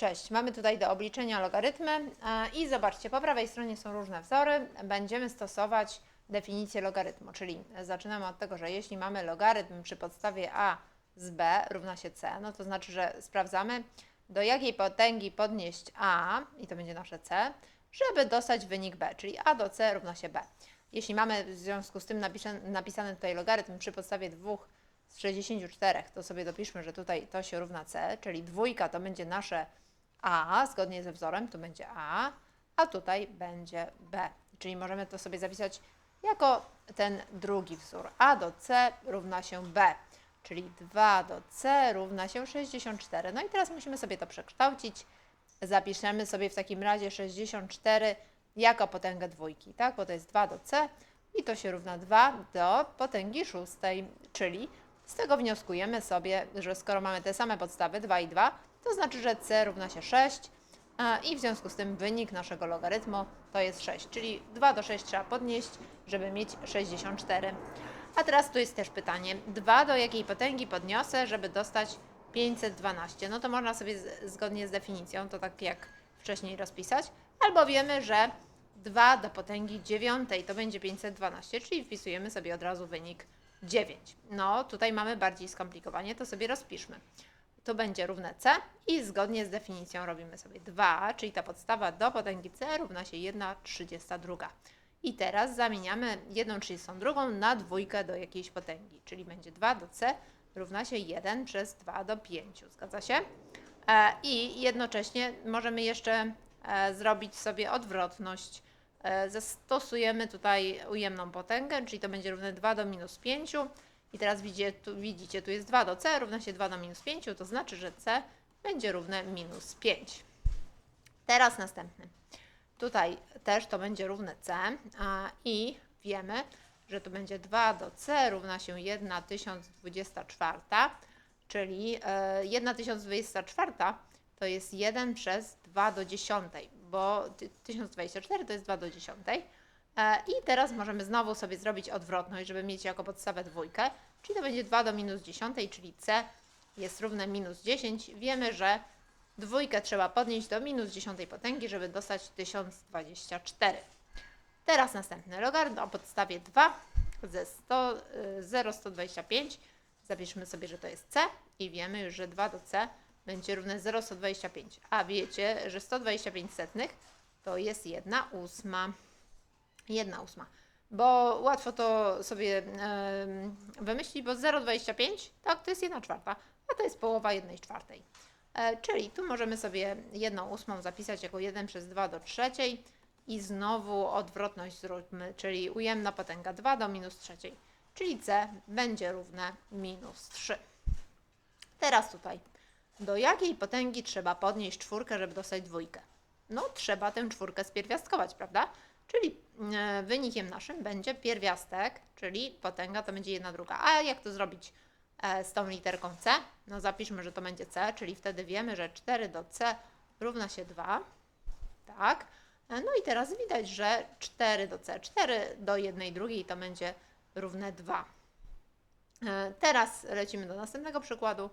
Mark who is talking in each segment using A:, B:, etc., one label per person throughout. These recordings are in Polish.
A: Cześć, mamy tutaj do obliczenia logarytmy e, i zobaczcie, po prawej stronie są różne wzory. Będziemy stosować definicję logarytmu, czyli zaczynamy od tego, że jeśli mamy logarytm przy podstawie a z b równa się c, no to znaczy, że sprawdzamy do jakiej potęgi podnieść a, i to będzie nasze c, żeby dostać wynik b, czyli a do c równa się b. Jeśli mamy w związku z tym napisany, tutaj logarytm przy podstawie 2 z 64, to sobie dopiszmy, że tutaj to się równa c, czyli dwójka to będzie nasze a, zgodnie ze wzorem, tu będzie a, a tutaj będzie b. Czyli możemy to sobie zapisać jako ten drugi wzór. a do c równa się b, czyli 2 do c równa się 64. No i teraz musimy sobie to przekształcić. Zapiszemy sobie w takim razie 64 jako potęgę dwójki, tak? Bo to jest 2 do c i to się równa 2 do potęgi szóstej, czyli z tego wnioskujemy sobie, że skoro mamy te same podstawy 2 i 2, to znaczy, że c równa się 6 a, i w związku z tym wynik naszego logarytmu to jest 6, czyli 2 do 6 trzeba podnieść, żeby mieć 64. A teraz tu jest też pytanie, 2 do jakiej potęgi podniosę, żeby dostać 512? No to można sobie zgodnie z definicją, to tak jak wcześniej rozpisać, albo wiemy, że 2 do potęgi dziewiątej to będzie 512, czyli wpisujemy sobie od razu wynik 9. No tutaj mamy bardziej skomplikowanie, to sobie rozpiszmy to będzie równe c i zgodnie z definicją robimy sobie 2, czyli ta podstawa do potęgi c równa się 1,32. I teraz zamieniamy 1,32 na dwójkę do jakiejś potęgi, czyli będzie 2 do c równa się 1 przez 2 do 5. Zgadza się? E, I jednocześnie możemy jeszcze e, zrobić sobie odwrotność. E, zastosujemy tutaj ujemną potęgę, czyli to będzie równe 2 do minus 5 i teraz widzicie tu, widzicie, tu jest 2 do c równa się 2 do minus 5, to znaczy, że c będzie równe minus 5. Teraz następny. Tutaj też to będzie równe c a, i wiemy, że tu będzie 2 do c równa się 1024, czyli e, 1024 to jest 1 przez 2 do 10, bo 1024 to jest 2 do 10. E, I teraz możemy znowu sobie zrobić odwrotność, żeby mieć jako podstawę dwójkę, czyli to będzie 2 do minus 10, czyli c jest równe minus 10. Wiemy, że dwójkę trzeba podnieść do minus 10 potęgi, żeby dostać 1024. Teraz następny logarytm o podstawie 2 ze 100, 0,125. Zapiszmy sobie, że to jest c i wiemy już, że 2 do c będzie równe 0,125. A wiecie, że 125 setnych to jest 1 ósma. 1 ósma. Bo łatwo to sobie yy, wymyślić, bo 0,25 tak, to jest 1 czwarta, a to jest połowa 1 czwartej. E, czyli tu możemy sobie 1 ósmą zapisać jako 1 przez 2 do trzeciej i znowu odwrotność zróbmy, czyli ujemna potęga 2 do minus trzeciej, czyli c będzie równe minus 3. Teraz tutaj, do jakiej potęgi trzeba podnieść czwórkę, żeby dostać dwójkę? No, trzeba tę czwórkę spierwiastkować, prawda? Czyli e, wynikiem naszym będzie pierwiastek, czyli potęga to będzie jedna druga. A jak to zrobić e, z tą literką C? No zapiszmy, że to będzie C, czyli wtedy wiemy, że 4 do C równa się 2. Tak. E, no i teraz widać, że 4 do C, 4 do 1 drugiej to będzie równe 2. Teraz lecimy do następnego przykładu.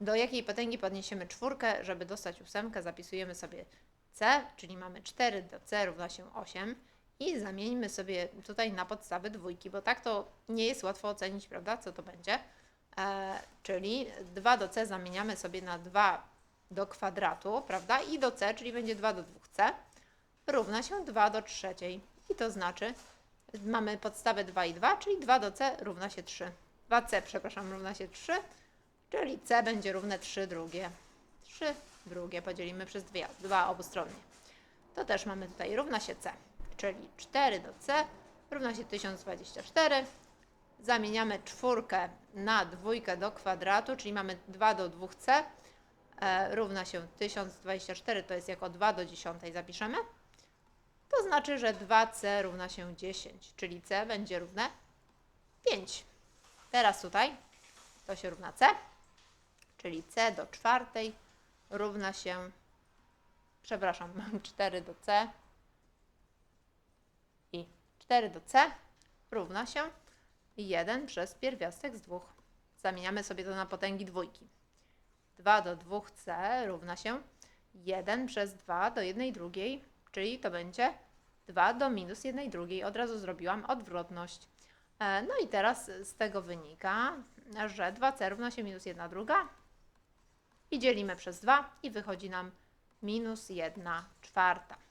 A: Do jakiej potęgi podniesiemy czwórkę, żeby dostać ósemkę, zapisujemy sobie C, czyli mamy 4 do C równa się 8 i zamieńmy sobie tutaj na podstawy dwójki, bo tak to nie jest łatwo ocenić, prawda, co to będzie. E, czyli 2 do C zamieniamy sobie na 2 do kwadratu, prawda, i do C, czyli będzie 2 do 2C, równa się 2 do trzeciej. I to znaczy, mamy podstawę 2 i 2, czyli 2 do C równa się 3. 2C, przepraszam, równa się 3, czyli C będzie równe 3 drugie. 3 drugie podzielimy przez 2, 2 obustronnie. To też mamy tutaj równa się C czyli 4 do C równa się 1024. Zamieniamy czwórkę na dwójkę do kwadratu, czyli mamy 2 do 2C e, równa się 1024, to jest jako 2 do 10 zapiszemy. To znaczy, że 2C równa się 10, czyli C będzie równe 5. Teraz tutaj to się równa C, czyli C do czwartej równa się, przepraszam, mam 4 do C 4 do c równa się 1 przez pierwiastek z 2. Zamieniamy sobie to na potęgi dwójki. 2 do 2c równa się 1 przez 2 do 1 drugiej, czyli to będzie 2 do minus 1 drugiej. Od razu zrobiłam odwrotność. E, No i teraz z tego wynika, że 2c równa się minus 1 druga i dzielimy przez 2 i wychodzi nam minus 1 czwarta.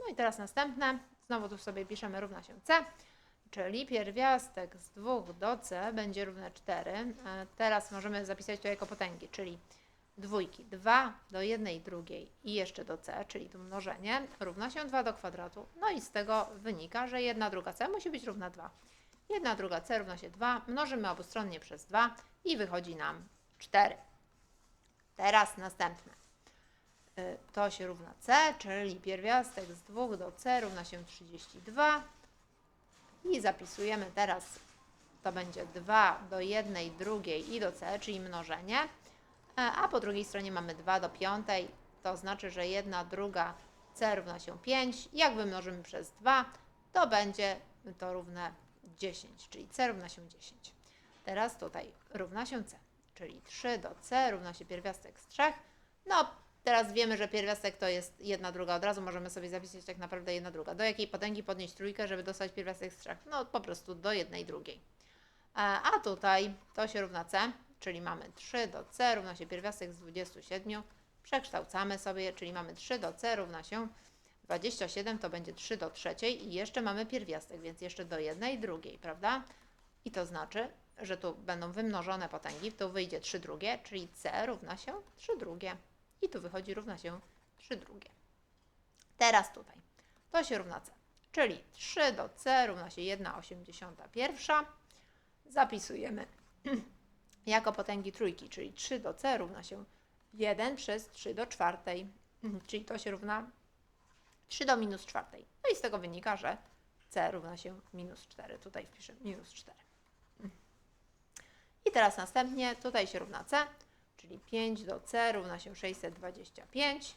A: No i teraz następne, znowu tu sobie piszemy równa się c, czyli pierwiastek z 2 do c będzie równe 4. E, Teraz możemy zapisać to jako potęgi, czyli dwójki 2 do 1 drugiej i jeszcze do c, czyli tu mnożenie, równa się 2 do kwadratu. No i z tego wynika, że 1 druga c musi być równa 2. 1 druga c równa się 2, mnożymy obustronnie przez 2 i wychodzi nam 4. Teraz następne. Y, To się równa c, czyli pierwiastek z 2 do c równa się 32. I zapisujemy teraz, to będzie 2 do 1 drugiej i do c, czyli mnożenie. E, A po drugiej stronie mamy 2 do 5, to znaczy, że 1 druga c równa się 5. Jak wymnożymy przez 2, to będzie to równe 10, czyli c równa się 10. Teraz tutaj równa się c, czyli 3 do c równa się pierwiastek z 3. No, teraz wiemy, że pierwiastek to jest 1 druga. Od razu możemy sobie zapisać tak naprawdę 1 druga. Do jakiej potęgi podnieść trójkę, żeby dostać pierwiastek z 3? No, po prostu do 1 drugiej. A tutaj to się równa c, czyli mamy 3 do c równa się pierwiastek z 27. Przekształcamy sobie, czyli mamy 3 do c równa się 27, to będzie 3 do trzeciej i jeszcze mamy pierwiastek, więc jeszcze do jednej drugiej, prawda? I to znaczy, że tu będą wymnożone potęgi, tu wyjdzie 3 drugie, czyli c równa się 3 drugie. I tu wychodzi równa się 3 drugie. Teraz tutaj to się równa c, czyli 3 do c równa się 1,81. Zapisujemy jako potęgi trójki, czyli 3 do c równa się 1 przez 3 do czwartej, czyli to się równa 3 do minus czwartej. No i z tego wynika, że c równa się minus 4. Tutaj wpiszę minus 4. I teraz następnie tutaj się równa c, czyli 5 do c równa się 625.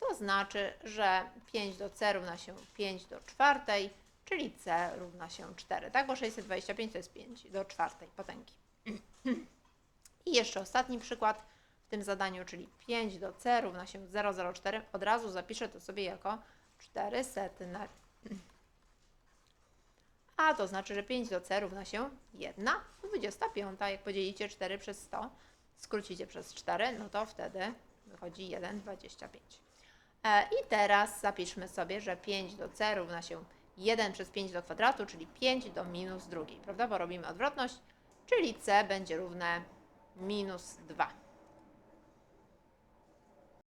A: To znaczy, że 5 do c równa się 5 do czwartej, czyli c równa się 4. Tak, bo 625 to jest 5 do czwartej potęgi. I jeszcze ostatni przykład w tym zadaniu, czyli 5 do c równa się 0,04. Od razu zapiszę to sobie jako 4 setne. A to znaczy, że 5 do c równa się 1,25. Jak podzielicie 4 przez 100, skrócicie przez 4, no to wtedy wychodzi 1,25. E, I teraz zapiszmy sobie, że 5 do c równa się 1 przez 5 do kwadratu, czyli 5 do minus drugiej, prawda? Bo robimy odwrotność, czyli c będzie równe minus 2.